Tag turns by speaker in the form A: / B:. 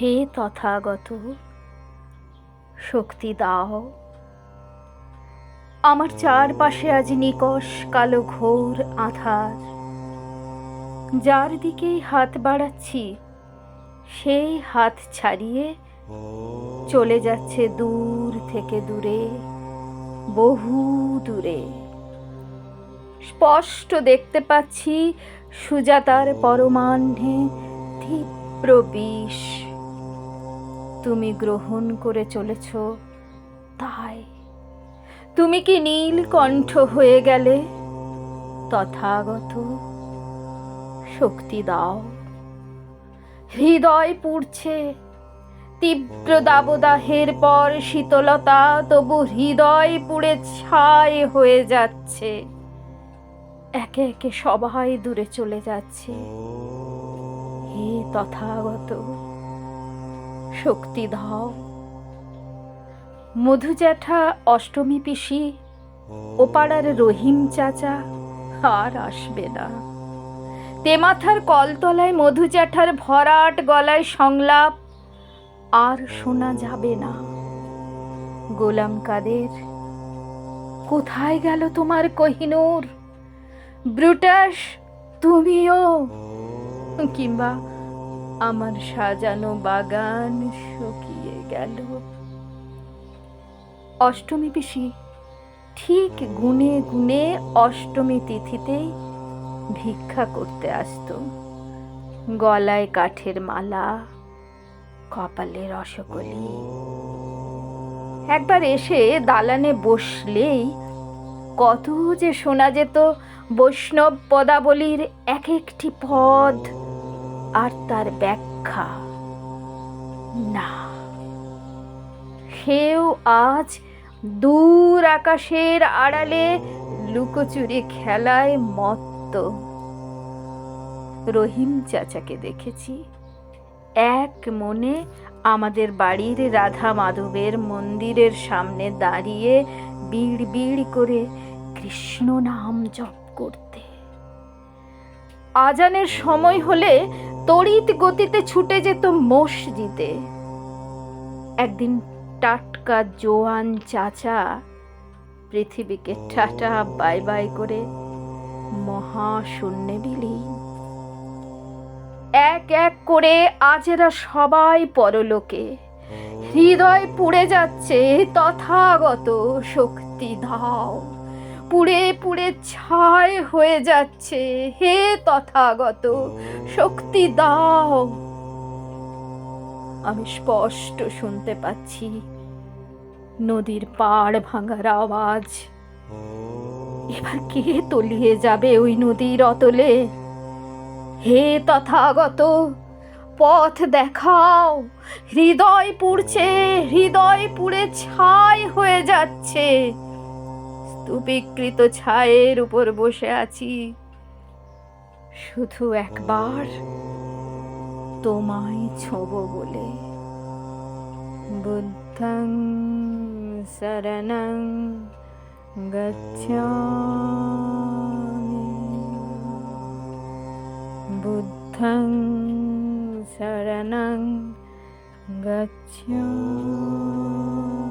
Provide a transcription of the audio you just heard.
A: হে তথাগত শক্তি দাও। আমার চারপাশে আজ নিকষ কালো ঘোর আধার। যার দিকেই হাত বাড়াচ্ছি সেই হাত ছাড়িয়ে চলে যাচ্ছে দূর থেকে দূরে, বহু দূরে। স্পষ্ট দেখতে পাচ্ছি সুজাতার পরমাহ্নে তীব্র বিষ। তুমি গ্রহণ করে চলেছ, তাই। তুমি কি নীলকণ্ঠ হয়ে গেলে? তথাগত শক্তি দাও। হৃদয় পুড়ছে, তীব্র দাবদাহের পর শীতলতা তবু হৃদয় পুড়ে ছাই হয়ে যাচ্ছে। একে একে সবাই দূরে চলে যাচ্ছে। হে তথাগত শক্তি দাও। মধু জ্যাঠা অষ্টমী পিসি ও পাড়ার রহিম চাচা আর আসবে না। তেমাথার কলতলায় মধু জ্যাঠার ভরাট গলায় সংলাপ, আর শোনা যাবে না। গোলাম কাদের, কোথায় গেল তোমার কহিনুর? ব্রুটাস, তুমিও? কিংবা আমার সাজানো বাগান শুকিয়ে গেল। অষ্টমী পিসি, ঠিক গুনে গুনে অষ্টমী তিথিতেই ভিক্ষা করতে আসতো। গলায় কাঠের মালা, কপালে রসকলি একবার এসে দালানে বসলেই কত যে শোনা যেত বৈষ্ণব পদাবলীর এক একটি পদ। আর তার ব্যাখ্যা না। সেও আজ দূর আকাশের আড়ালে লুকোচুরি খেলায় মত্ত। রহিম চাচাকে দেখেছি। এক মনে আমাদের বাড়ির রাধা মাধবের মন্দিরের সামনে দাঁড়িয়ে বিড় বিড় করে কৃষ্ণ নাম জপ করতে। আজানের সময় হলে তড়িৎ গতিতে ছুটে যেত মসজিদে। একদিন টাটকা জোয়ান চাচা পৃথিবীকে টাটা বাই বাই করে মহাশূন্যে বিলীন। এক এক করে আজ এরা সবাই পরলোকে। হৃদয় পুড়ে যাচ্ছে তথাগত শক্তি দাও পুড়ে পুড়ে ছাই হয়ে যাচ্ছে। হে তথাগত, শক্তি দাও। আমি স্পষ্ট শুনতে পাচ্ছি। নদীর পাড় ভাঙার আওয়াজ। এবার কে তলিয়ে যাবে ওই নদীর অতলে? হে তথাগত, পথ দেখাও। হৃদয় পুড়ছে, হৃদয় পুড়ে ছাই হয়ে যাচ্ছে। স্তূপীকৃত ছায়ের উপর বসে আছি। শুধু একবার তোমায় ছোব বলে। বুদ্ধং শরণং গচ্ছামি। বুদ্ধং শরণং গচ্ছামি।